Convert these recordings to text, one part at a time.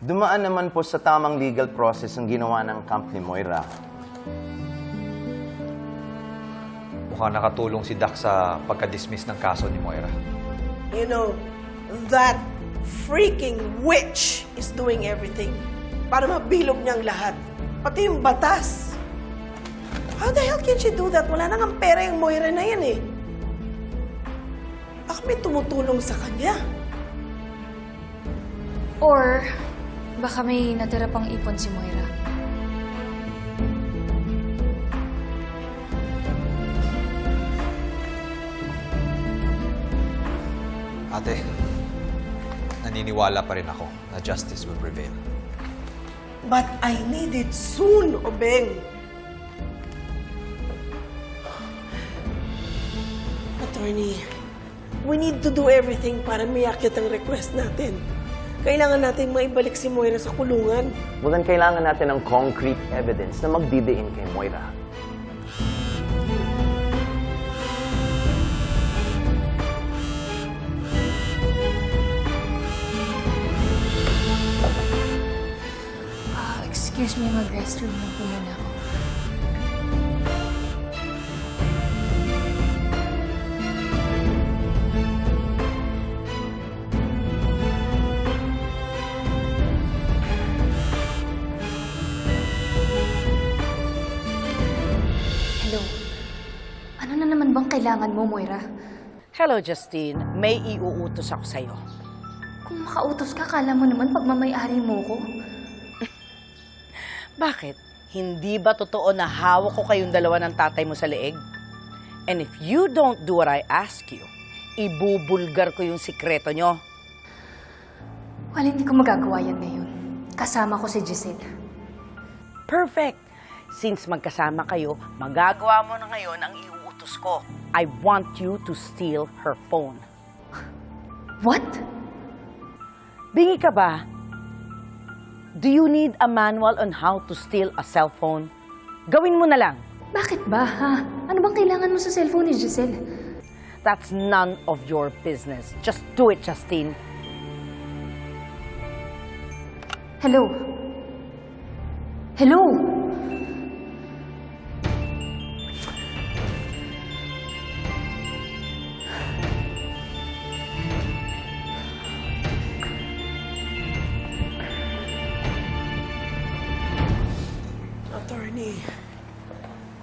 Dumaan naman po sa tamang legal process ang ginawa ng camp ni Moira. Mukhang nakatulong si Dak sa pagka-dismiss ng kaso ni Moira. You know, that freaking witch is doing everything para mabilog niyang lahat. Pati yung batas. How the hell can she do that? Wala nang pera yung Moira na yan eh. Baka may tumutulong sa kanya. Or, baka may natira pang ipon si Moira. Ate, naniniwala pa rin ako na justice will prevail. But I need it soon, Obeng. Attorney, we need to do everything para miyakit ang request natin. Kailangan natin maibalik si Moira sa kulungan. Mukhang kailangan natin ng concrete evidence na magdidiin kay Moira. Ah, excuse me, mag-restroom lang po muna kailangan mo, Moira? Hello, Justine. May iuutos ako sa'yo. Kung makautos ka, kala mo naman pagmamayari mo ko. Bakit? Hindi ba totoo na hawak ko kayong dalawa ng tatay mo sa leeg? And if you don't do what I ask you, ibubulgar ko yung sikreto nyo. Well, hindi ko magagawa yan ngayon. Kasama ko si Giselle. Perfect! Since magkasama kayo, magagawa mo na ngayon ang iuutos ko. I want you to steal her phone. What? Bingi ka ba? Do you need a manual on how to steal a cell phone? Gawin mo na lang. Bakit ba, ha? Ano bang kailangan mo sa cellphone ni Giselle? That's none of your business. Just do it, Justine. Hello? Hello?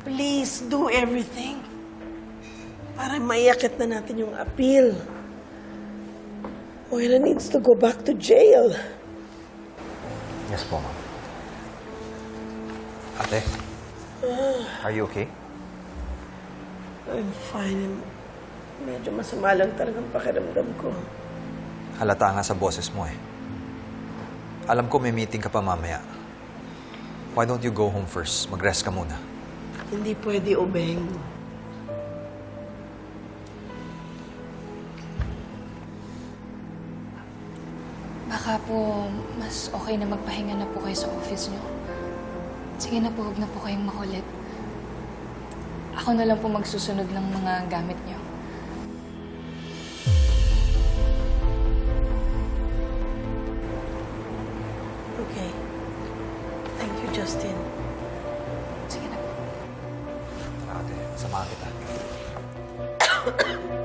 Please do everything para maiyakit na natin yung appeal. Moira needs to go back to jail. Yes po, ma'am. Ate, are you okay? I'm fine. Medyo masama lang talagang pakiramdam ko. Halata nga sa boses mo eh. Alam ko may meeting ka pa mamaya. Why don't you go home first? Mag-rest ka muna. Hindi pwede, Obeng. Baka po, mas okay na magpahinga na po kayo sa office nyo. Sige na po, huwag na po kayong makulit. Ako na lang po magsusunod ng mga gamit nyo. Okay. Thank you, Justin. Ah!